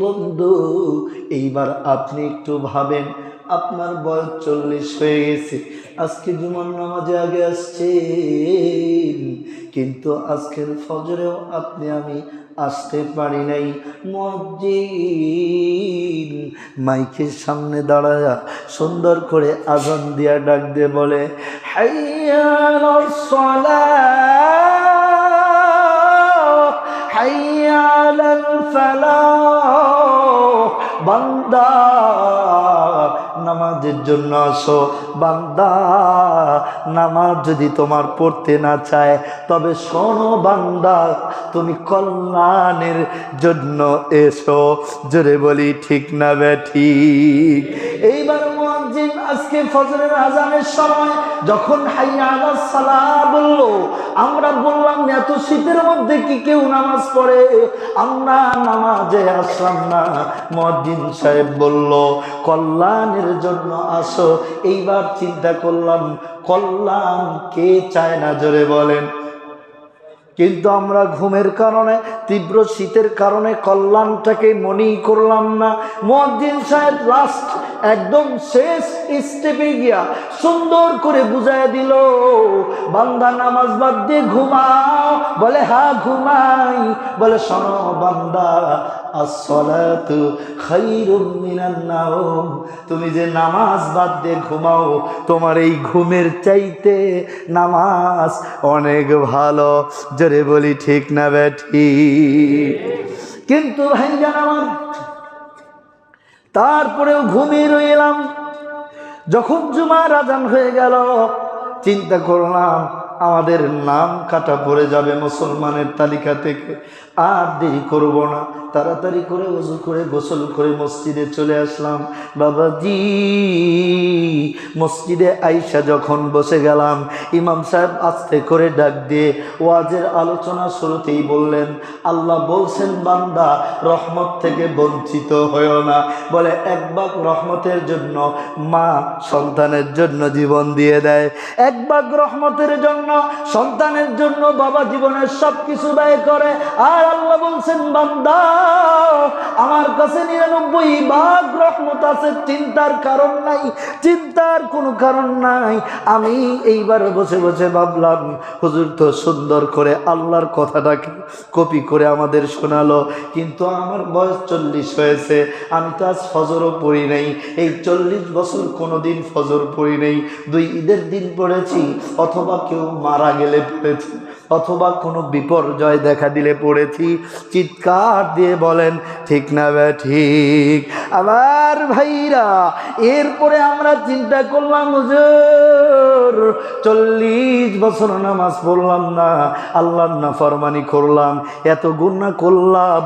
বন্ধু, এইবার আপনি একটু ভাবেন, আপনার বয়স চল্লিশ হয়ে গেছে, আজকে জুমার নামাজে আগে আসছে কিন্তু আজকের ফজরেও আপনি, আমি আসতে পারি নাই। মসজিদ, মাইকের সামনে দাঁড়ায়া সুন্দর করে আজান দিয়া ডাক দিয়ে বলে, হাইয়া হাইয়া বান্দা, নামাজের জন্য আসো। বান্দা, নামাজ যদি তোমার পড়তে না চায়, তবে শোনো বান্দা, তুমি কল্যাণের জন্য এসো। জোরে বলি, ঠিক না বে, ঠিক? এইবার আজকে ফজরের আজানের সময় যখন হাইয়া আলাস সালা বলল শীতের মধ্যে কি কেউ নামাজ পড়ে? আমরা নামাজে আসলাম না। মসজিদ সাহেব বলল, কল্যাণের জন্য আসো। এইবার চিন্তা করলাম, কল্যাণ কে চায় না? জোরে বলেন। কিন্তু আমরা ঘুমের কারণে, তীব্র শীতের কারণে কল্যাণটাকে মনেই করলাম না। মহাজিন সাহেব লাস্ট একদম শেষ স্টেপে গিয়া সুন্দর করে বুঝায় দিল, বান্দা নামাজ বাদ দিয়ে ঘুমাও। বলে হা ঘুমাই। বলে, শোনো বান্দা তুমি যে নামাজ বাদ দিয়ে ঘুমাও, তোমার এই ঘুমের চাইতে নামাজ অনেক ভালো। জোরে বলি, ঠিক না ব্যাঠি কিন্তু ভাইজান আমার তারপরেও ঘুমিয়ে রইলাম। যখন জুমার আজান হয়ে গেল চিন্তা করলাম আমাদের নাম কাটা পড়ে যাবে মুসলমানের তালিকা থেকে। আর দেরি করব না। তাড়াতাড়ি করে উজু করে গোসল করে মসজিদে চলে আসলাম। বাবাজি, মসজিদে আইসা যখন বসে গেলাম, ইমাম সাহেব আস্তে করে ডাক দিয়ে ওয়াজের আলোচনা শুরুতেই বললেন, আল্লাহ বলছেন, বান্দা, রহমত থেকে বঞ্চিত হয়েও না। বলে, এক ভাগ রহমতের জন্য মা সন্তানের জন্য জীবন দিয়ে দেয়। এক ভাগ রহমতের জন্য সন্তানের জন্য বাবা জীবনের সব কিছু ব্যয় করে। আর আল্লাহ বলছেন, বান্দা, আমার কাছে নিরানব্বই ভাগ রহমত আছে, চিন্তার কারণ নাই, চিন্তার কোনো কারণ নাই। আমি এইবার বসে বসে ভাবলাম, হুজুর তো সুন্দর করে আল্লাহর কথাটাকে কপি করে আমাদের শোনালো, কিন্তু আমার বয়স চল্লিশ হয়েছে, আমি তো আজ ফজরও পড়ি নাই। এই চল্লিশ বছর কোনো দিন ফজর পড়ি নেই। দুই ঈদের দিন পড়েছি, অথবা কেউ মারা গেলে পড়েছি, অথবা কোনো বিপর্যয় দেখা দিলে পড়েছি। চিৎকার দিয়ে বলেন, ঠিক না ব্যা ঠিক। আবার ভাইরা, এরপরে আমরা চিন্তা করলাম, হুজুর, চল্লিশ বছর নামাজ পড়লাম না, আল্লাহর না ফরমানি করলাম, এত গুণা করলাম,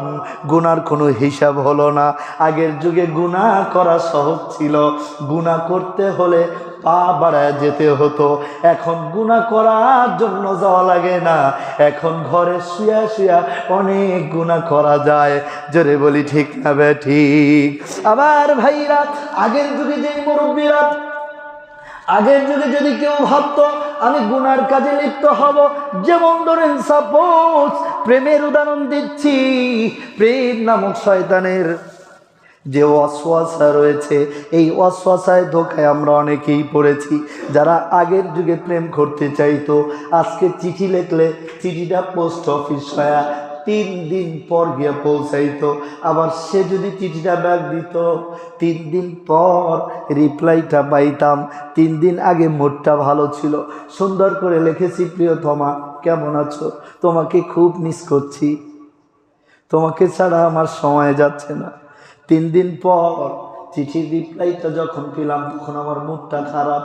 গুনার কোনো হিসাব হলো না। আগের যুগে গুণা করা সহজ ছিল। গুণা করতে হলে পা বাড়ায় যেতে হতো। এখন গুণা করার জন্য যাওয়া লাগে না। এখন ঘরে শুয়া শুয়া অনেক গুণা করা যায়। জোরে বলি, ঠিক না বে, ঠিক। আবার ভাইরা, আগের যুগে যে মুরব্বীরা, আগের যুগে যদি কেউ ভাবতো, আমি গুনার কাজে লিপ্ত হব, যেমন ধরেন সাপোজ প্রেমের উদাহরণ দিচ্ছি, প্রেম নামক শয়তানের যে অশ্বাসা রয়েছে, এই অশ্বাসায় ধোকায় আমরা অনেকেই পড়েছি, যারা আগের যুগে প্রেম করতে চাইতো। আজকে চিঠি লিখলে চিঠিটা পোস্ট অফিস হয়া তিন দিন পর গিয়ে পৌঁছাইতো। আবার সে যদি চিঠিটা ব্যাগ দিত, তিন দিন পর রিপ্লাইটা পাইতাম। তিন দিন আগে মোডটা ভালো ছিল। সুন্দর করে লিখেছি প্রিয় প্রিয়তমা, কেমন আছো? তোমাকে খুব মিস করছি। তোমাকে ছাড়া আমার সময় যাচ্ছে না। তিন দিন পর চিঠির রিপ্লাইটা যখন পেলাম, তখন আমার মুখটা খারাপ।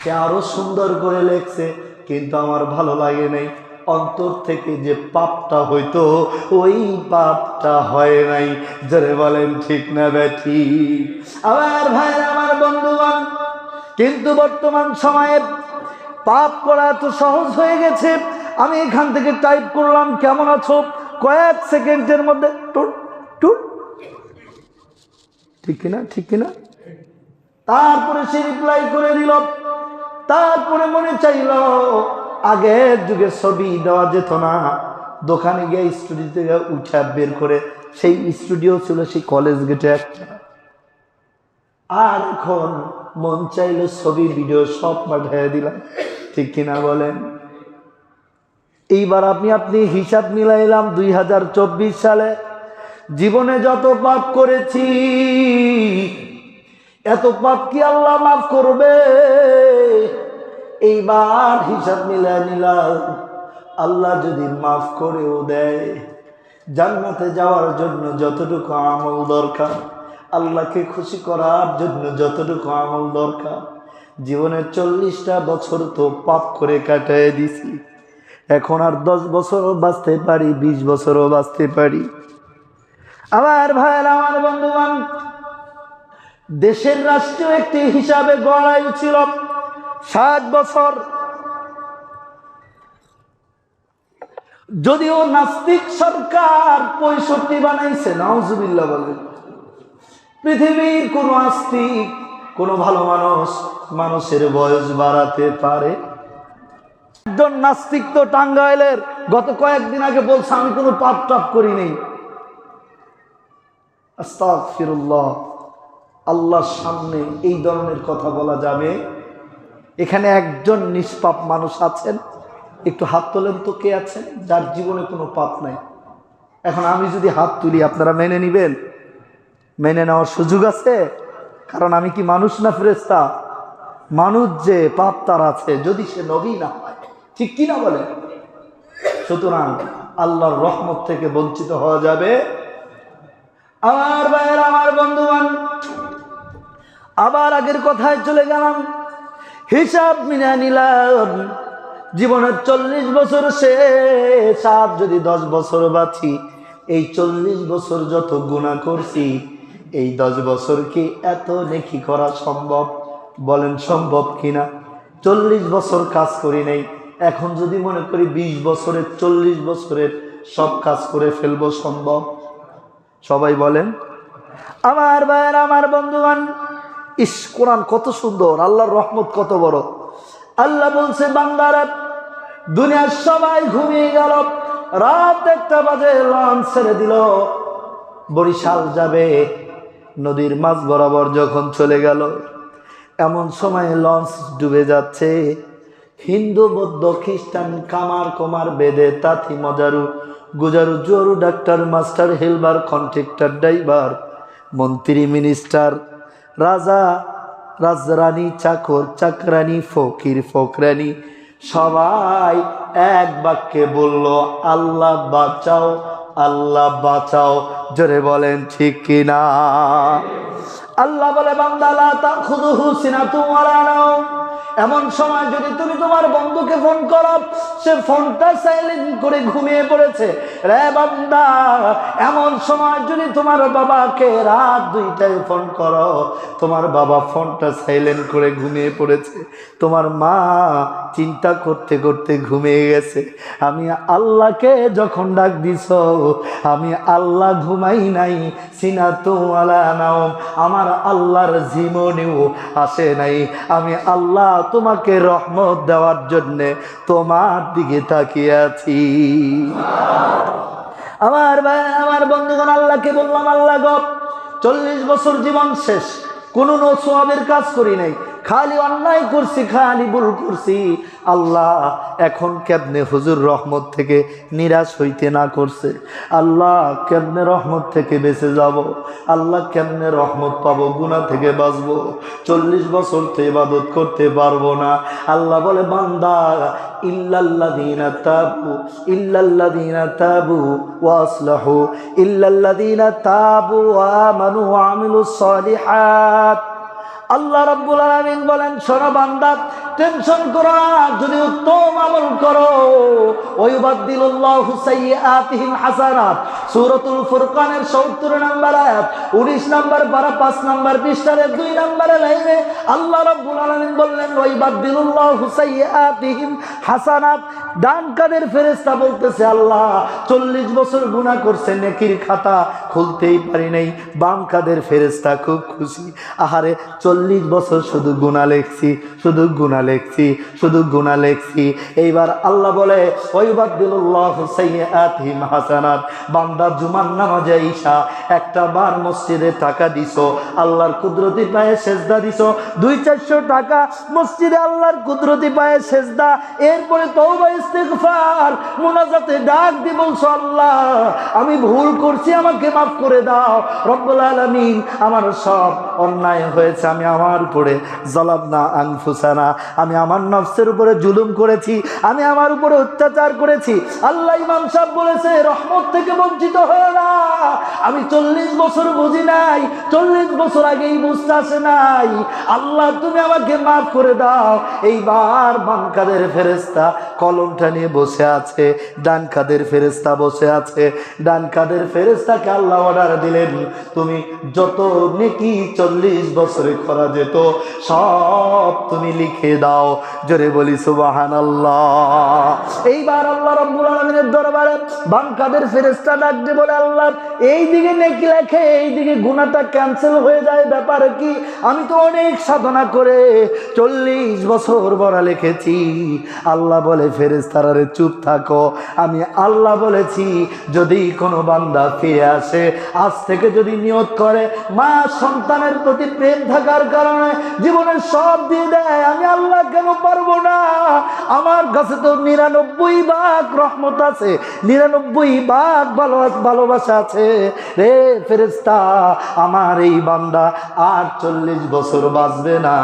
সে আরও সুন্দর করে লেখছে, কিন্তু আমার ভালো লাগে নাই। অন্তর থেকে যে পাপটা হইতো, ওই পাপটা হয় নাই। যারে বলেন, ঠিক না ব্যাঠি? আমার ভাই আমার বন্ধুবান কিন্তু বর্তমান সময়ে পাপ করা তো সহজ হয়ে গেছে। আমি এখান থেকে টাইপ করলাম, কেমন আছো? কয়েক সেকেন্ডের মধ্যে টুট টুট ঠিক কিনা? ঠিক কিনা? তারপরে সে রিপ্লাই করে দিল। তারপরে মনে চাইল, আগের যুগে ছবি দেওয়া যেত না। দোকানে গিয়ে স্টুডিও থেকে উঠা বের করে সেই স্টুডিও ছিল সেই কলেজ গেটে একটা। আর এখন মন চাইলো ছবি ভিডিও সব পাঠিয়ে দিলাম। ঠিক কিনা বলেন? এইবার আপনি আপনি হিসাব মিলাইলাম দুই হাজার চব্বিশ সালে। জীবনে যত পাপ করেছি, এত পাপ কি আল্লাহ মাফ করবে? এইবার হিসাব মিলাই নিলাম, আল্লাহ যদি মাফ করেও দেয়, জান্নাতে যাওয়ার জন্য যতটুকু আমল দরকার, আল্লাহকে খুশি করার জন্য যতটুকু আমল দরকার, জীবনের চল্লিশটা বছর তো পাপ করে কাটায় দিছি। এখন আর দশ বছরও বাঁচতে পারি, বিশ বছরও বাঁচতে পারি। আমার ভাইয়ের, আমার বন্ধুবান দেশের রাষ্ট্রীয় একটি হিসাবে গড়াই ছিল সাত বছর। যদিও নাস্তিক সরকার পঁয়ষট্টি বানাইছে নজুবিল্লা বলেন। পৃথিবীর কোন আস্তিক, কোন ভালো মানুষ, মানুষের বয়স বাড়াতে পারে। একজন নাস্তিক তো টাঙ্গাইলের, গত কয়েকদিন আগে বলছে, আমি কোনো পাপ টাপ করি আস্তাগফিরুল্লাহ, আল্লাহর সামনে এই ধরনের কথা বলা যাবে। এখানে একজন নিষ্পাপ মানুষ আছেন। একটু হাত তোলেন তো কে আছেন? যার জীবনে কোনো পাপ নাই। এখন আমি যদি হাত তুলি, আপনারা মেনে নিবেন? মেনে নেওয়ার সুযোগ আছে? কারণ আমি কি মানুষ না ফেরেস্তা মানুষ যে পাপ তার আছে, যদি সে নবী না হয়। ঠিক কি না বলে সুতরাং আল্লাহর রহমত থেকে বঞ্চিত হওয়া যাবে। আমার ভাইয়ের আমার বন্ধুবান, আবার আগের কথায় চলে গেলাম। হিসাব মিনা নিলাম, জীবনের চল্লিশ বছর শেষ। আর যদি দশ বছর বাঁচি, এই চল্লিশ বছর যত গুণা করছি, এই দশ বছর কি এত নেকি করা সম্ভব? বলেন, সম্ভব কিনা? চল্লিশ বছর কাজ করি নাই, এখন যদি মনে করি বিশ বছরের, চল্লিশ বছরের সব কাজ করে ফেলব সম্ভব? সবাই বলেন। আমার ভাইয়ের, আমার বন্ধুবান ইস, কোরআন কত সুন্দর, আল্লাহর রহমত কত বড়। আল্লাহ বলছে, বান্দারা, দুনিয়ার সবাই ঘুমিয়ে গেল, রাত একটা বাজে লঞ্চ ছেড়ে দিল। বরিশাল যাবে, নদীর মাঝ বরাবর যখন চলে গেল, এমন সময় লঞ্চ ডুবে যাচ্ছে। হিন্দু, বৌদ্ধ, খ্রিস্টান কামার কমার বেদে, তাঁতি, মজারু গুজারু জোরু doctor master helper contractor driver, মন্ত্রী মিনিস্টার, রাজা রাজরানী চাকর, চাকরানী, ফকির, ফকরানী, সবাই এক বাক্যে বলল, আল্লাহ বাঁচাও আল্লাহ বাঁচাও। জোরে বলেন, ঠিক কিনা আল্লাহ বলে বান্দালা তা খুদু হুসিনা তোমার এমন সময় যদি তুমি তোমার বন্ধুকে ফোন করো, সে ফোনটা সাইলেন্ট করে ঘুমিয়ে পড়েছে। রে বান্দা, এমন সময় যদি তোমার বাবাকে রাত দুইটায় ফোন করো, তোমার বাবা ফোনটা সাইলেন্ট করে ঘুমিয়ে পড়েছে। তোমার মা চিন্তা করতে করতে ঘুমিয়ে গেছে। আমি আল্লাহকে যখন ডাক দিছ, আমি আল্লাহ ঘুমাই নাই। সিনা তোমালা নাও আমার আল্লাহর জীবনেও আসে নাই। আমি আল্লাহ তোমাকে রহমত দেওয়ার জন্যে তোমার দিকে তাকিয়ে আছি। আমার ভাই, আমার বন্ধুগণ, আল্লাহকে বললাম, আল্লাহ গপ চল্লিশ বছর জীবন শেষ, কোনো সোয়াবের কাজ করি নাই। খালি অন্যায় করছি, খালি ভুল করছি। আল্লাহ এখন কেমনে হুজুর রহমত থেকে নিরাশ হইতে না করছে? আল্লাহ কেমনে রহমত থেকে বেঁচে যাব? আল্লাহ কেমনে রহমত পাবো গুণা থেকে বাঁচবো? চল্লিশ বছর তো ইবাদত করতে পারব না। আল্লাহ বলে, বান্দা, ইল্লাল্লাযীনা তাবু ইল্লাল্লাযীনা তাবু ওয়া আসলাহু, ইল্লাল্লাযীনা তাবু ওয়া আমানু আল্লাহ রাব্বুল আলামিন বলেন, শোনো বান্দা, টেনশন করো না, যদি উত্তম আমল করো। সাইয়্যাতিহিম হাসানাত। সূরাতুল ফুরকানের 70 নম্বর আয়াত 19 নম্বর পারা 5 নম্বর পৃষ্ঠার 2 নম্বরে লাইনে আল্লাহ রাব্বুল আলামিন বললেন সাইয়্যাতিহিম হাসানাত। ডান কাদের ফেরেশতা বলতেছে, আল্লাহ 40 বছর গুনাহ করছে, নেকির খাতা খুলতেই পারি নাই। বাম কাদের ফেরেশতা খুব খুশি। আহারে চল্লিশ বছর শুধু গুণা লেখছি, শুধু গুণা লেখছি, শুধু গুণা লেখছি। এইবার আল্লাহ বলে হাসানাত বান্দা জুমার নামাজে ঈশা একটা বার মসজিদে টাকা দিছো, আল্লাহর কুদরতি পায়ে সেজদা দিছো, দুই চারশো টাকা মসজিদে আল্লাহর কুদরতি পায়ে সেজদা, এরপরে ইস্তেগফার, মোনাজাতে ডাক দি বলছো, আল্লাহ, আমি ভুল করছি, আমাকে মাফ করে দাও। রব্বুল আলামিন, আমার সব অন্যায় হয়েছে, আমি আমার উপরে, জলাবনা আনফুসানা। আমি আমার নফসের উপরে জুলুম করেছি, আমি আমার উপরে অত্যাচার করেছি। আল্লাহ ইমাম সাহেব বলেছে, রহমত থেকে বঞ্চিত হয়ে না। আমি চল্লিশ বছর বুঝি নাই, চল্লিশ বছর আগেই বুঝতে আসে নাই। আল্লাহ, তুমি আমাকে মাফ করে দাও। এইবার বাম কাদের ফেরেস্তা কলমটা নিয়ে বসে আছে ডান কাদের ফেরেস্তা বসে আছে। ডান কাদের ফেরেস্তাকে আল্লাহ অর্ডার দিলেন, তুমি যত নেকি চল্লিশ বছরে করা যেত, সব তুমি লিখে দাও, জোরে বলি সুবাহান এইবার আল্লাহ রব্বুল আলমিনের দরবারে বাম কাদের ফেরেস্তা ডাক দিয়ে বলে, আল্লাহ এই দিকে নেকি লেখে এই দিকে গুণাটা ক্যান্সেল হয়ে যায়, ব্যাপারে কি? আমি তো অনেক সাধনা করে চল্লিশ বছর বড়া লিখেছি। আল্লাহ বলে ফেরেস্তারারে চুপ থাকো। আমি আল্লাহ বলেছি, যদি কোনো বান্দা ফিরে আসে, আজ থেকে যদি নিয়ত করে, মা সন্তানের প্রতি প্রেম থাকার কারণে জীবনের সব দিয়ে দেয়। আমি আল্লাহ কেন পারব না? আমার কাছে তো নিরানব্বই ভাগ রহমত আছে, নিরানব্বই ভাগ ভালো ভালোবাসা আছে। রে ফেরেস্তা আমার এই বান্দা আর চল্লিশ বছর বাঁচবে না।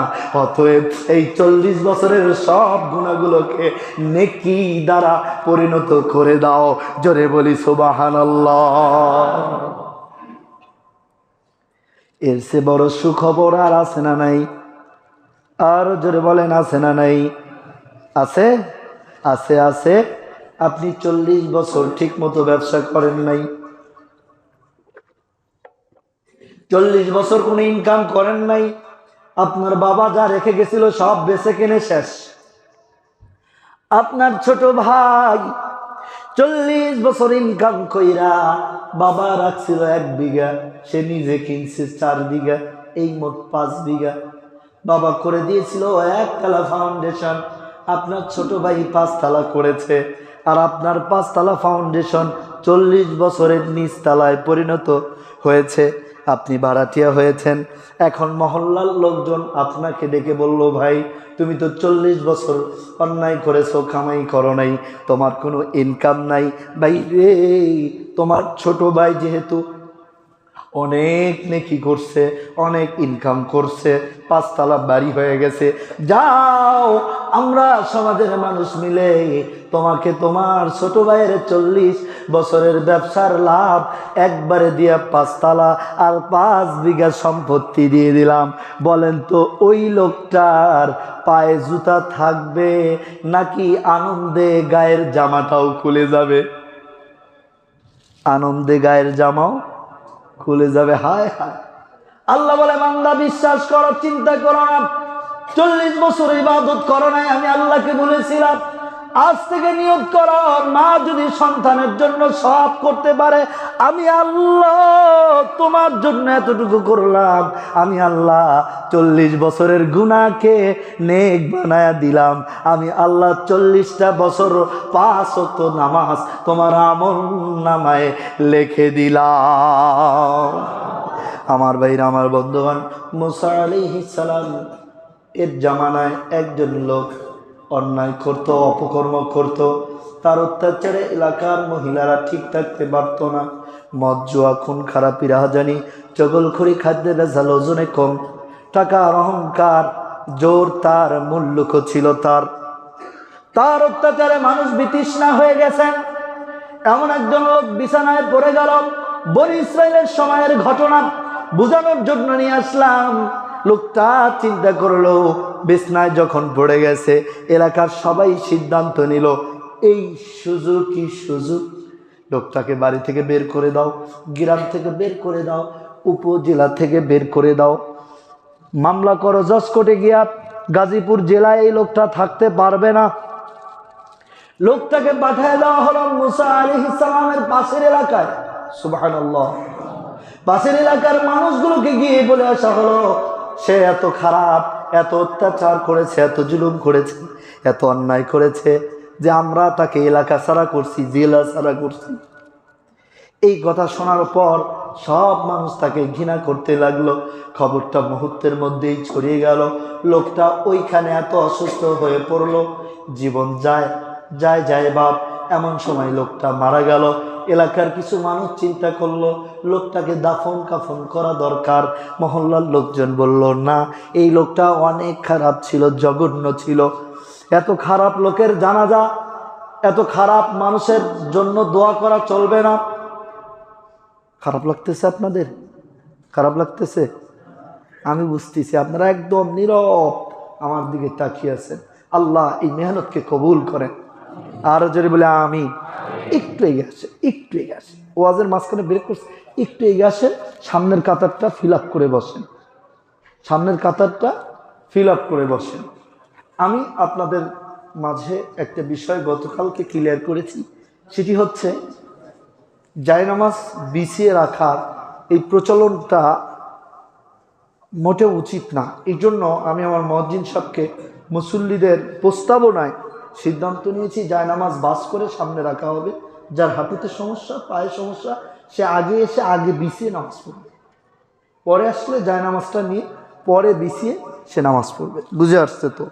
অতএব এই চল্লিশ বছরের সব গুণাগুলোকে নেকি দ্বারা পরিণত করে দাও। জোরে বলি সুবাহান এর সে বড় সুখবর আর আছে না নাই? আর জোরে বলেন, আছে না নাই? আছে? আছে আছে। আপনি চল্লিশ বছর ঠিক মতো ব্যবসা করেন নাই। চল্লিশ বছর কোনো ইনকাম করেন নাই। আপনার বাবা যা রেখে গেছিল সব বেছে কিনে শেষ। আপনার ছোট ভাই চল্লিশ বছর ইনকাম কইরা বাবা রাখছিল এক বিঘা, সে নিজে কিনছে চার বিঘা, এই মোট পাঁচ বিঘা। বাবা করে দিয়েছিল একতলা ফাউন্ডেশন আপনার ছোট ভাই পাঁচতলা করেছে আর আপনার পাঁচতলা ফাউন্ডেশন চল্লিশ বছরের নিচতলায় পরিণত হয়েছে। আপনি ভাড়াটিয়া হয়েছেন। এখন মহল্লার লোকজন আপনাকে ডেকে বলল, ভাই, তুমি তো চল্লিশ বছর অন্যায় করেছ, কামাই করো নাই, তোমার কোনো ইনকাম নাই। ভাই রে তোমার ছোট ভাই যেহেতু অনেক নেকি করছে, অনেক ইনকাম করছে, পাঁচতলা বাড়ি হয়ে গেছে। যাও, আমরা সমাজের মানুষ মিলে তোমাকে তোমার ছোট ভাইয়ের চল্লিশ বছরের ব্যবসার লাভ একবারে দিয়া পাঁচতলা আর পাঁচ বিঘা সম্পত্তি দিয়ে দিলাম। বলেন তো, ওই লোকটার পায়ে জুতা থাকবে নাকি আনন্দে গায়ের জামাটাও খুলে যাবে? আনন্দে গায়ের জামাও খুলে যাবে, হায় হায়। আল্লাহ বলে, বান্দা, বিশ্বাস করো, চিন্তা করো না। চল্লিশ বছর ইবাদত করো নাই, আমি আল্লাহকে বলেছিলাম। আজ থেকে নিয়োগ করো মা যদি সন্তানের জন্য সব করতে পারে, আমি আল্লাহ তোমার জন্য এতটুকু করলাম। আমি আল্লাহ চল্লিশ বছরের গুণাকে নেক বানায়া দিলাম। আমি আল্লাহ চল্লিশটা বছর পাঁচ অক্ত নামাজ তোমার আমল নামায় লিখে দিলাম। আমার ভাইরা, আমার বন্ধুবান মুসা সালাম এর জামানায় একজন লোক অন্যায় করত, অপকর্ম করত। তার অত্যাচারে এলাকার মহিলারা ঠিক থাকতে পারত না। মদ, জুয়া, খুন, খারাপি, রাহাজানি চগলখড়ি খাদ্যে বেজাল ওজনে কম। টাকার অহংকার, জোর তার মূল্যক ছিল তার। তার অত্যাচারে মানুষ বিতৃষ্ণা হয়ে গেছেন। এমন একজন লোক বিছানায় পড়ে গেল। বনি ইসরায়েলের সময়ের ঘটনা বোঝানোর জন্য নিয়ে আসলাম। লোকটা চিন্তা করল, বিছনায় যখন পড়ে গেছে, এলাকার সবাই সিদ্ধান্ত নিল, এই সুযোগ কি সুযোগ? লোকটাকে বাড়ি থেকে বের করে দাও, গ্রাম থেকে বের করে দাও, উপজেলা থেকে বের করে দাও। মামলা করো জসকোটে গিয়া গাজীপুর জেলায় এই লোকটা থাকতে পারবে না। লোকটাকে পাঠিয়ে দেওয়া হলো মুসা আলী ইসলামের পাশের এলাকায়। সুবাহ পাশের এলাকার মানুষগুলোকে গিয়ে বলে আসা হলো সে এত খারাপ, এত অত্যাচার করেছে, এত জুলুম করেছে, এত অন্যায় করেছে যে আমরা তাকে এলাকা ছাড়া করছি, জেলা ছাড়া করছি। এই কথা শোনার পর সব মানুষ তাকে ঘৃণা করতে লাগল। খবরটা মুহূর্তের মধ্যেই ছড়িয়ে গেল। লোকটা ওইখানে এত অসুস্থ হয়ে পড়ল। জীবন যায় যায় যায় বাপ। এমন সময় লোকটা মারা গেল। এলাকার কিছু মানুষ চিন্তা করল, লোকটাকে দাফন কাফন করা দরকার। মহল্লার লোকজন বলল, না, এই লোকটা অনেক খারাপ ছিল, জঘন্য ছিল। এত খারাপ লোকের জানাজা, এত খারাপ মানুষের জন্য দোয়া করা চলবে না। খারাপ লাগতেছে আপনাদের? খারাপ লাগতেছে? আমি বুঝতেছি, আপনারা একদম নীরব আমার দিকে তাকিয়ে আছেন। আল্লাহ এই মেহনতকে কবুল করেন। আর যদি বলে আমি একটু এগিয়ে আসে, একটু এগিয়ে আসে। ওয়াজের মাঝখানে ব্রেক করছে, একটু এগিয়ে আসেন, সামনের কাতারটা ফিল করে বসেন। সামনের কাতারটা ফিল করে বসেন। আমি আপনাদের মাঝে একটা বিষয় গতকালকে ক্লিয়ার করেছি, সেটি হচ্ছে জায়নামাজ বিছিয়ে রাখার এই প্রচলনটা মোটেও উচিত না। এই জন্য আমি আমার মসজিদ সাহেবকে মুসল্লিদের প্রস্তাবনায় সিদ্ধান্ত নিয়েছি জায়নামাজ বাস করে সামনে রাখা হবে। যার হাঁটুতে সমস্যা, পায়ে সমস্যা, সে আগে এসে আগে বিছিয়ে নামাজ পড়বে। পরে আসলে জায়নামাজটা নিয়ে, পরে বিছিয়ে সে নামাজ পড়বে। বুঝে আসছে তো?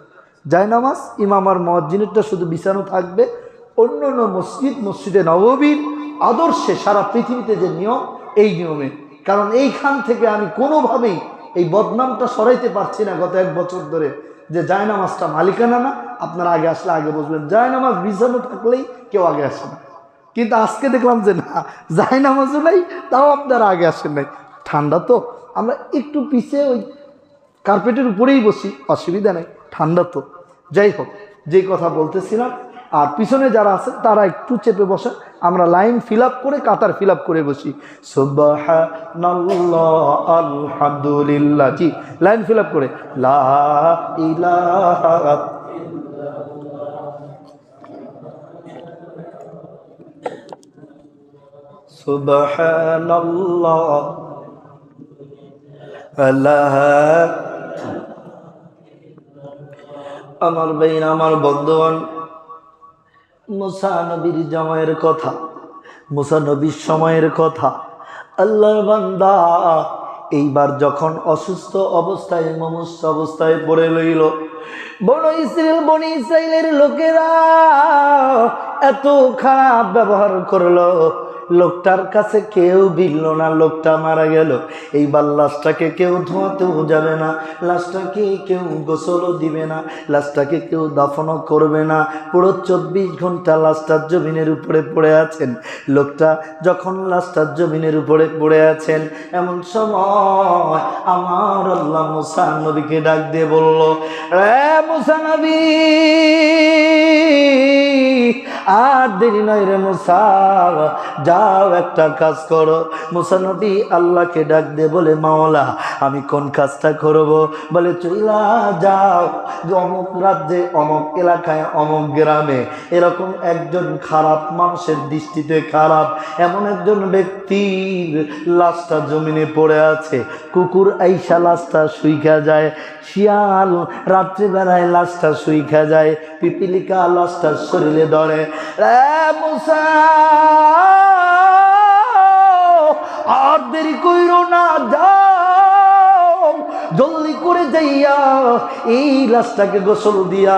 জায়নামাজ ইমাম আর মসজিদেরটা শুধু বিছানো থাকবে। অন্য অন্য মসজিদ, মসজিদে নববীর আদর্শে সারা পৃথিবীতে যে নিয়ম, এই নিয়মে। কারণ এইখান থেকে আমি কোনোভাবেই এই বদনামটা সরাইতে পারছি না গত এক বছর ধরে যে জায়নামাজটা মালিকানা না আপনারা আগে আসলে আগে বসবেন জায়নামাজ বিছানো থাকলেই কেউ আগে আসে না। কিন্তু আজকে দেখলাম যে না জায়নামাজও নাই, তাও আপনারা আগে আসেন নাই। ঠান্ডা তো, আমরা একটু পিছিয়ে ওই কার্পেটের উপরেই বসি, অসুবিধা নেই, ঠান্ডা তো। যাই হোক যেই কথা বলতেছিলাম, আর পিছনে যারা আছেন, তারা একটু চেপে বসেন, আমরা লাইন ফিল করে কাতার ফিল করে বসি। আলহামদুলিল্লাহ, জি, লাইন ফিল করে, লা সুবহানাল্লাহ। আল্লাহ। আমার বেইন আমার বন্ধুগণ মুসা নবীর জামাইয়ের কথা মুসা নবীর সময়ের কথা, আল্লাহর বান্দা এইবার যখন অসুস্থ অবস্থায় মমস্ত অবস্থায় পড়ে লইল, বন ইসরায়েল বনি ইসরায়েলের লোকেরা এত খারাপ ব্যবহার করল। লোকটার কাছে কেউ বিলল না, লোকটা মারা গেল। এইবার লাশটাকে কেউ ধোয়াতেও যাবে না, লাশটাকে কেউ গোসলও দিবে না, লাশটাকে কেউ দাফনও করবে না। পুরো চব্বিশ ঘণ্টা লাশটার জমিনের উপরে পড়ে আছেন। লোকটা যখন লাশটার জমিনের উপরে পড়ে আছেন, এমন সময় আমার আল্লাহ মুসা নবীকে ডাক দিয়ে বলল রে মুসা নবী, আর দেরি নয় রে মুসা যাও, একটা কাজ করো। মুসানবী আল্লাহকে ডাক দে বলে, মাওলা, আমি কোন কাজটা করব? বলে, চইলা যাও। অমুক রাজ্যে, অমুক এলাকায়, অমুক গ্রামে এরকম একজন খারাপ মানুষের দৃষ্টিতে খারাপ, এমন একজন ব্যক্তির লাশটা জমিনে পড়ে আছে। কুকুর আইসা লাশটা শুইখা যায়, শিয়াল রাত্রিবেলায় লাশটা শুইখা যায়, পিপিলিকা লাশটা শরীরে ধরে। মুসা! আর দেরি কইরো না, যাও। জলদি করে যাইয়া এই লাশটাকে গোসল দিয়া,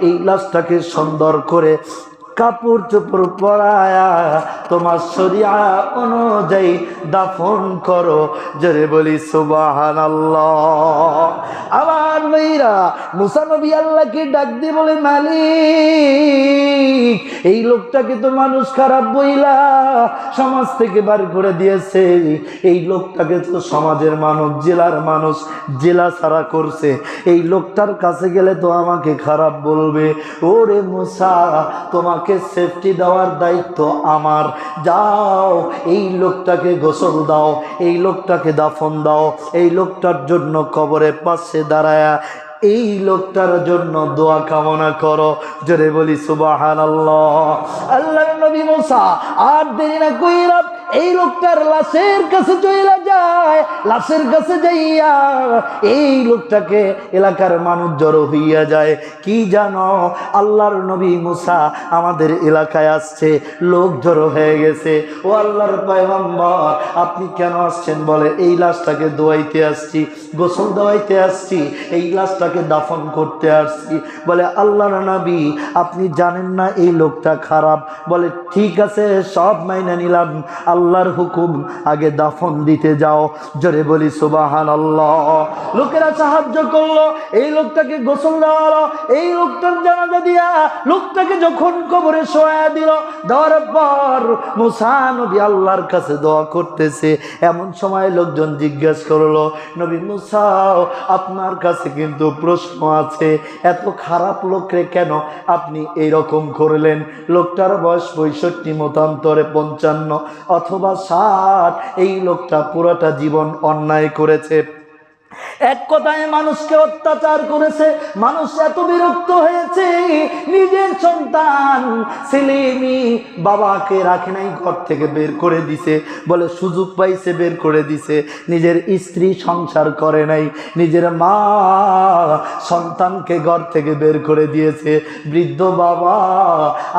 এই লাশটাকে সুন্দর করে কাপড় চোপড় পরায়া, তোমার শরিয়া অনুযায়ী দাফন করো। জোরে বলি সুবাহান আমার মেয়েরা মুসানবী আল্লাহকে ডাক দিয়ে বলে, মালিক, এই লোকটাকে তো মানুষ খারাপ বইলা? সমাজ থেকে বার করে দিয়েছে। এই লোকটাকে তো সমাজের মানুষ, জেলার মানুষ জেলা ছাড়া করছে। এই লোকটার কাছে গেলে তো আমাকে খারাপ বলবে। ওরে মুসা তোমাকে সেফটি দেওয়ার দায়িত্ব আমার। যাও, এই লোকটাকে গোসল দাও, এই লোকটাকে দাফন দাও, এই লোকটার জন্য কবরে পাশে দাঁড়ায়া, এই লোকটার জন্য দোয়া কামনা করো। জোরে বলি সুবাহান আল্লাহ আল্লাহ নবী মোসা, আর দেরি না কইরা এই লোকটার লাশের কাছে চলে যায়, লাশের কাছে যাইয়া এই লোকটাকে এলাকার মানুষ জড়ো হইয়া যায়। কি জানো, আল্লাহর নবী মুসা আমাদের এলাকায় আসছে, লোক জড়ো হয়ে গেছে। ও আল্লাহর পয়গম্বর, আপনি কেন আসছেন বলে, এই লাশটাকে দোয়াইতে আসছি, গোসল দেওয়াইতে আসছি, এই লাশটাকে দাফন করতে আসছি। বলে, আল্লাহর নবী, আপনি জানেন না এই লোকটা খারাপ? বলে, ঠিক আছে, সব মাইনে নিলাম। আল্লাহর হুকুম আগে দাফন দিতে যাও। জোরে বলি সুবাহান লোকেরা সাহায্য করল, এই লোকটাকে গোসল দেওয়ালো, এই লোকটার জানাজা দিয়া লোকটাকে যখন কবরে শোয়া দিল, দেওয়ার পর মুসা নবী আল্লাহর কাছে দোয়া করতেছে। এমন সময় লোকজন জিজ্ঞেস করল, নবী মুসা, আপনার কাছে কিন্তু প্রশ্ন আছে, এত খারাপ লোকরে কেন আপনি এইরকম করলেন? লোকটার বয়স পঁয়ষট্টি, মতান্তরে পঞ্চান্ন, অথবা ষাট। এই লোকটা পুরোটা জীবন অন্যায় করেছে? এক কথায় মানুষকে অত্যাচার করেছে, মানুষ এত বিরক্ত হয়েছে, নিজের সন্তান ছেলে মেয়ে বাবাকে রাখে নাই, ঘর থেকে বের করে দিছে, বলে সুযোগ পাইছে, বের করে দিছে, নিজের স্ত্রী সংসার করে নাই, নিজের মা সন্তানকে ঘর থেকে বের করে দিয়েছে, বৃদ্ধ বাবা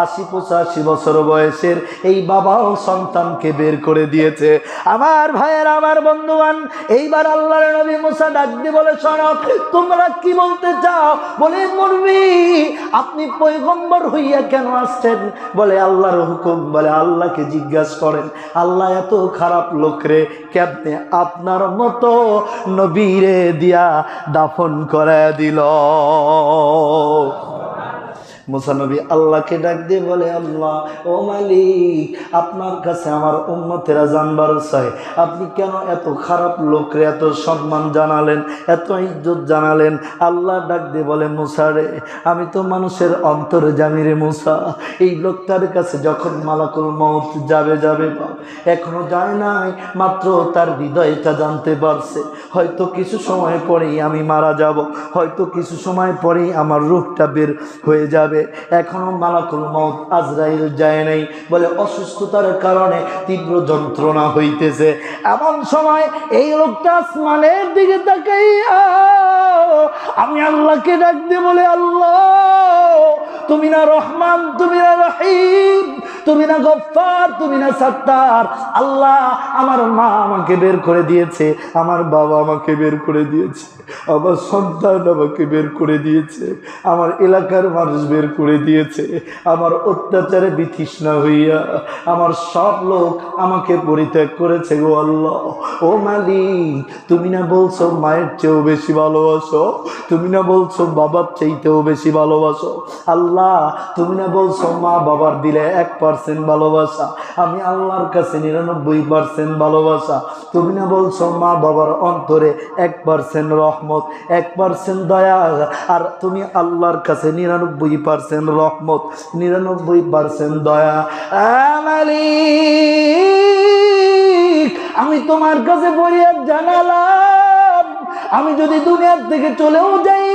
আশি পঁচাশি বছর বয়সের এই বাবাও সন্তানকে বের করে দিয়েছে। আমার ভাইয়ের, আমার বন্ধুবান এইবার আল্লাহর নবী মুসা ডাক দিয়ে বলে সনক তোমরা কি বলতে চাও? বলে, মরবি। আপনি পয়গম্বর হইয়া কেন আসছেন? বলে, আল্লাহর হুকুম। বলে, আল্লাহকে জিজ্ঞাসা করেন, আল্লাহ এত খারাপ লোক রে, কেমনে আপনার মতো নবীরে দিয়া দাফন করে দিল? মুসানবী আল্লাহকে ডাক দিয়ে বলে, আল্লাহ, ও মালিক, আপনার কাছে আমার উম্মতেরা জানবার চাই আপনি কেন এত খারাপ লোকরে এত সম্মান জানালেন, এত ইজ্জত জানালেন? আল্লাহ ডাক দিয়ে বলে মুসারে আমি তো মানুষের অন্তরে জানি রে মুসা, এই লোকটার কাছে যখন মালাকুল মৌত যাবে যাবে এখনও যায় নাই, মাত্র তার হৃদয়টা জানতে পারছে। হয়তো কিছু সময় পরেই আমি মারা যাব, হয়তো কিছু সময় পরেই আমার রূপটা বের হয়ে যাবে। এখনও মালাকুল মৌত আজরাইল যায় নাই বলে অসুস্থতার কারণে তীব্র যন্ত্রণা হইতেছে। এমন সময় এই লোকটা আসমানের দিকে তাকাইয়া, আমি আল্লাহকে ডাক দিয়ে বলে, আল্লাহ, তুমি না রহমান, তুমি না রহিম, তুমি না গফার তুমি না সত্তার। আল্লাহ আমার মা আমাকে বের করে দিয়েছে, আমার বাবা আমাকে বের করে দিয়েছে, আমার সন্তান আমাকে বের করে দিয়েছে, আমার এলাকার মানুষ বের করে দিয়েছে। আমার অত্যাচারে বিতৃষ্ণা হইয়া আমার সব লোক আমাকে পরিত্যাগ করেছে গো আল্লাহ। ও মালিক, তুমি না বলছো মায়ের চেয়েও বেশি ভালোবাসো? তুমি না বলছো বাবার চাইতেও বেশি ভালোবাসো? আল্লাহ, তুমি না বলছো মা বাবার দিলে এক পার্সেন্ট ভালোবাসা? আমি আল্লাহর কাছে নিরানব্বই পার্সেন্ট ভালোবাসা। তুমি না বলছো মা বাবার অন্তরে এক পার্সেন্ট রহমত, এক পার্সেন্ট দয়া আর তুমি আল্লাহর কাছে নিরানব্বই পার্সেন্ট রহমত, নিরানব্বই পার্সেন্ট দয়া। আমি তোমার কাছে ফরিয়াদ জানালাম। আমি যদি দুনিয়ার থেকে চলেও যাই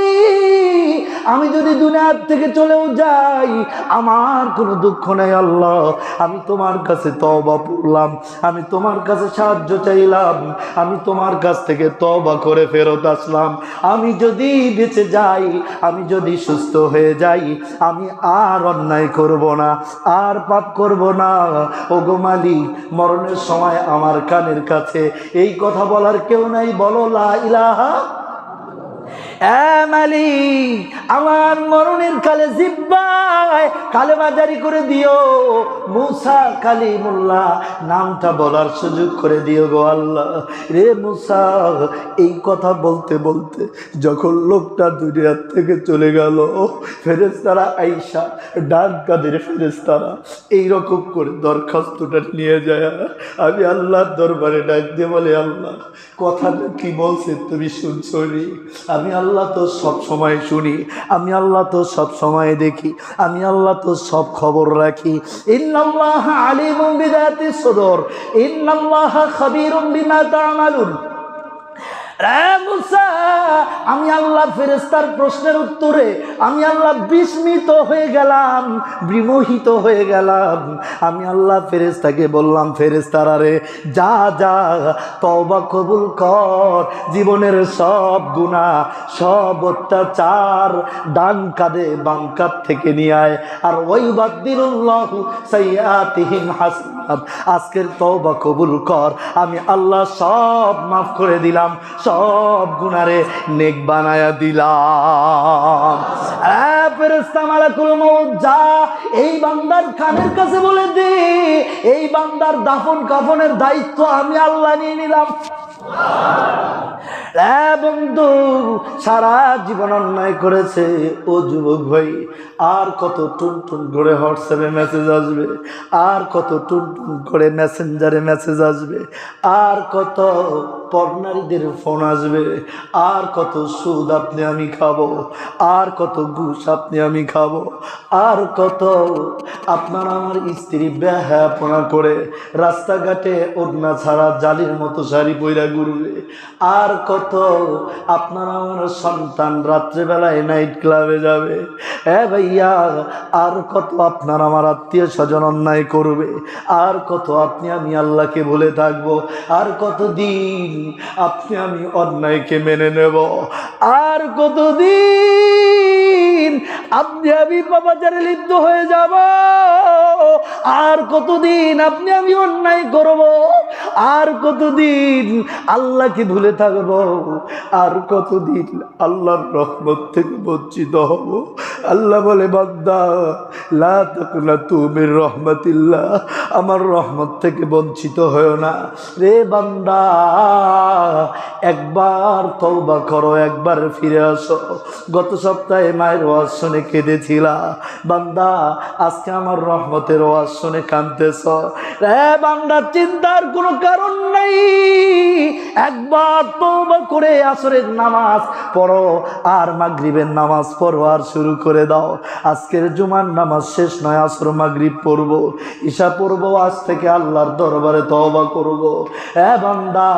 আমি যদি দুনিয়ার থেকে চলেও যাই, আমার কোনো দুঃখ নাই আল্লাহ। আমি তোমার কাছে তবা পড়লাম আমি তোমার কাছে সাহায্য চাইলাম, আমি তোমার কাছ থেকে তবা করে ফেরত আসলাম। আমি যদি বেঁচে যাই, আমি যদি সুস্থ হয়ে যাই, আমি আর অন্যায় করব না, আর পাপ করব না। ও গো মালিক, মরণের সময় আমার কানের কাছে এই কথা বলার কেউ নাই, বলো লা ইলাহা আমার মরণের কালে জিব্বায় কালে বাজারি করে দিও। মুসা কালিমুল্লাহ, নামটা বলার সুযোগ করে দিও গো আল্লাহ। রে মুসা, এই কথা বলতে বলতে যখন লোকটা দুনিয়ার থেকে চলে গেল ফেরেস্তারা আইসা ডাক কাদের ফেরেস্তারা এইরকম করে দরখাস্তটা নিয়ে যায়। আমি আল্লাহর দরবারে ডাক দিয়ে বলে, আল্লাহ, কথাটা কি বলছে তুমি শুনছো? আমি আল্লাহ তো সব সময় শুনি, আমি আল্লাহ তো সব সময় দেখি, আমি আল্লাহ তো সব খবর রাখি। ইন্নাল্লাহ আলিমুম বিদাতি সদর, ইন্নাল্লাহ খাবীরুম বিমা তা'মালুন। আমি আল্লাহ ফেরেস্তার প্রশ্নের উত্তরে, আমি আল্লাহ বিস্মিত হয়ে গেলাম, বিমোহিত হয়ে গেলাম। আমি আল্লাহ ফেরেস্তাকে বললাম ফেরেস্তারা রে, যা যা তবা কবুল কর। জীবনের সব গুণা সব অত্যাচার ডান কাঁধে, বাম কাঁধ থেকে নিয়ে আয়। আর ওই বাদ্দিরুল্লাহ সাইয়াতিহিম হাসনাত। আজকের তওবা কবুল কর। আমি আল্লাহ সব মাফ করে দিলাম সব গুনারে নেক বানায়া দিলাম। এই বান্দার কাছে বলে এই বান্দার দাফন কাফনের দায়িত্ব আমি আল্লাহ নিয়ে নিলাম। বন্ধু, সারা জীবন অন্যায় করেছে। ও যুবক ভাই, আর কত টুন টুন করে হোয়াটসঅ্যাপে মেসেজ আসবে, আর কত টুন টুন করে মেসেঞ্জারে মেসেজ আসবে, আর কত পর্নারীদের ফোন আসবে। আর কত সুদ আপনি, আমি খাব। আর কত ঘুষ আপনি, আমি খাব। আর কত আপনার আমার স্ত্রী ব্যাহাপনা করে রাস্তাঘাটে ওড়না ছাড়া জালির মতো শাড়ি পইরা ঘুরবে। আর কত আপনার আমার সন্তান রাত্রেবেলায় নাইট ক্লাবে যাবে। হ্যাঁ ভাইয়া, আর কত আপনার আমার আত্মীয় স্বজন অন্যায় করবে। আর কত আপনি, আমি আল্লাহকে বলে থাকব। আর কত দিন আপনি, আমি অন্যায়কে মেনে নেব। আর কতদিন আপনি, আমি পাপাচারে লিপ্ত হয়ে যাব? আর কতদিন আপনি, আমি অন্যায় করব? আর কতদিন আল্লাহকে ভুলে থাকব? আর কতদিন আল্লাহর রহমত থেকে বঞ্চিত হব? আল্লাহ বলে বাদ্দা তুমি রহমতিল্লাহ, আমার রহমত থেকে বঞ্চিত হয়েও না। রে বান্দা, একবার তওবা করো, একবার ফিরে আসো। গত সপ্তাহে মায়ের ওয়াজ শুনে কেঁদেছিলা। বান্দা, আজকে আমার রহমতের ওয়াজ শুনে কাঁদতেছ। রে বান্দা, চিন্তার কোনো কারণ নাই। একবার তওবা করে আসরের নামাজ পড়ো আর মাগরিবের নামাজ পড়ো আর শুরু করে দাও। আজকের জুমার নামাজ শেষ নয়, আসর মাগরিব পড়ব। ঈশা পড়ব, আজ থেকে আল্লাহর দরবারে তওবা করব। এ বান্দা,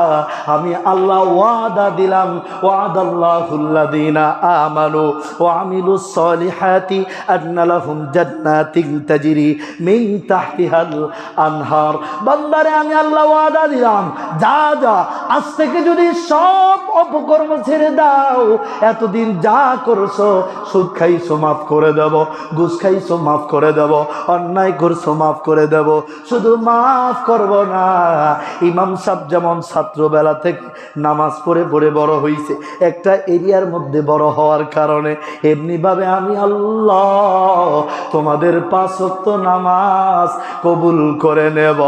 আমি আল্লাহ ওয়াদা দিলাম। ওয়াদাল্লাহুল্লাযীনা আমানু ওয়া আমিলুস সলিহাতি আন্না লাহুম জান্নাতিন তাজরি মিন তাহতিহাল আনহার। বান্দারে, আমি আল্লাহ ওয়াদা দিলাম যা যা, আজ থেকে যদি সব অপকর্ম ছেড়ে দাও, এতদিন যা করছ, সুদ খাইছো, মাফ করে দেব, ঘুষ খাইছো, মাফ করে দেব, অন্যায় করছ, মাফ করে দেব, শুধু মাফ করব না। ইমাম সাহেব যেমন ছাত্রবেলা থেকে নামাজ পড়ে পড়ে বড় হইছে, একটা এরিয়ার মধ্যে বড় হওয়ার কারণে এমনিভাবে আমি আল্লাহ, তোমাদের পাঁচত্ব নামাজ কবুল করে নেব।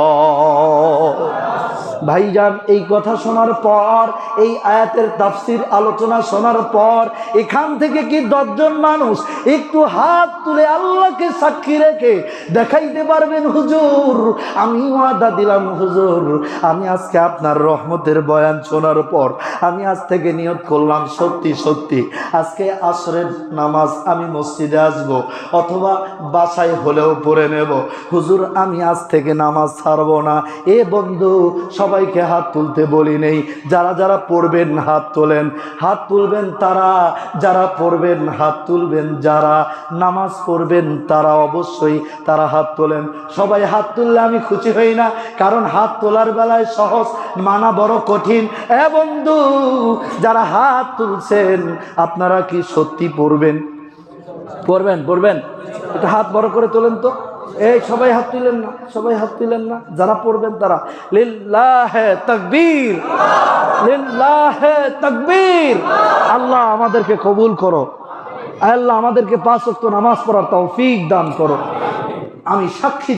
ভাইজান, এই কথা শোনার পর, এই আয়াতের তাফসির আলোচনা শোনার পর, এখান থেকে কি দশজন মানুষ একটু হাত তুলে আল্লাহকে সাক্ষী রেখে দেখাইতে পারবেন, হুজুর? আমি ওয়াদা দিলাম, হুজুর। আমি আজকে আপনার রহমতের বয়ান শোনার পর, আমি আজ থেকে নিয়ত করলাম, সত্যি সত্যি। আজকে আসরের নামাজ আমি মসজিদে আসব, অথবা বাসায় হলেও পড়ে নেব। হুজুর, আমি আজ থেকে নামাজ ছাড়ব না। এ বন্ধু সবাইকে হাত তুলতে বলি নেই। যারা যারা পড়বেন, হাত তোলেন। হাত তুলবেন তারা, যারা পড়বেন, হাত তুলবেন যারা। নামাজ পড়বেন তারা অবশ্যই তারা হাত তোলেন। সবাই হাত তুললে আমি খুশি হই না, কারণ হাত তোলার বেলায় সহজ, মানা বড় কঠিন। এ বন্ধু, যারা হাত তুলছেন, আপনারা কি সত্যি পড়বেন? পড়বেন পড়বেন। এটা হাত বড় করে তোলেন তো। এই, সবাই হাত তুলেন না, সবাই হাত তুলেন না। যারা পড়বেন তারা। লিল্লাহে তকবীর। লিল্লাহে তকবীর। আল্লাহ আমাদেরকে কবুল করো। আল্লাহ আমাদেরকে পাঁচ অক্ত নামাজ পড়ার তৌফিক দান করো। আমি সাক্ষী